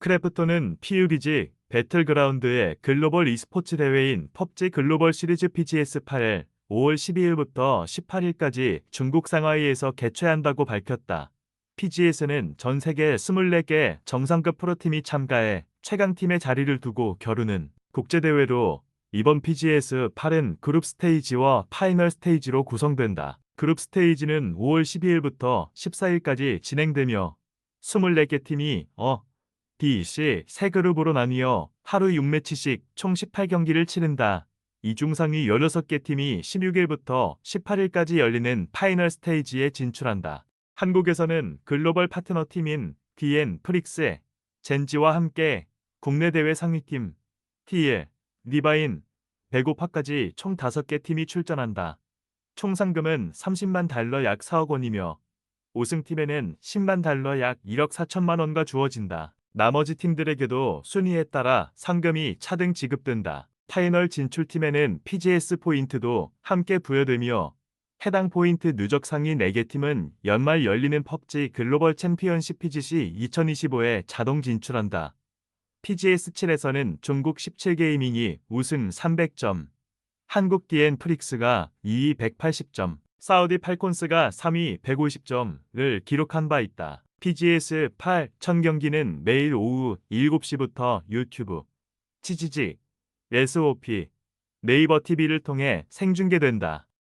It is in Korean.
크래프톤은 PUBG 배틀그라운드의 글로벌 e스포츠 대회인 펍지 글로벌 시리즈 PGS8을 5월 12일부터 18일까지 중국 상하이에서 개최한다고 밝혔다. PGS는 전 세계 24개 정상급 프로팀이 참가해 최강팀의 자리를 두고 겨루는 국제대회로 이번 PGS8은 그룹 스테이지와 파이널 스테이지로 구성된다. 그룹 스테이지는 5월 12일부터 14일까지 진행되며 24개 팀이 어, B, C 세 그룹으로 나뉘어 하루 6매치씩 총 18경기를 치른다. 이중 상위 16개 팀이 16일부터 18일까지 열리는 파이널 스테이지에 진출한다. 한국에서는 글로벌 파트너 팀인 DN 프릭스, 젠지와 함께 국내 대회 상위팀 TL, 리바인, 배고파까지 총 5개 팀이 출전한다. 총 상금은 30만 달러 약 4억 원이며 우승팀에는 10만 달러 약 1억 4천만 원가 주어진다. 나머지 팀들에게도 순위에 따라 상금이 차등 지급된다. 파이널 진출팀에는 PGS 포인트도 함께 부여되며 해당 포인트 누적 상위 4개 팀은 연말 열리는 펍지 글로벌 챔피언십 PGC 2025에 자동 진출한다. PGS7에서는 중국 17게이밍이 우승 300점, 한국 DN 프릭스가 2위 180점, 사우디 팔콘스가 3위 150점을 기록한 바 있다. PGS 8 1000경기는 매일 오후 7시부터 유튜브, 치지직, SOP, 네이버 TV를 통해 생중계된다.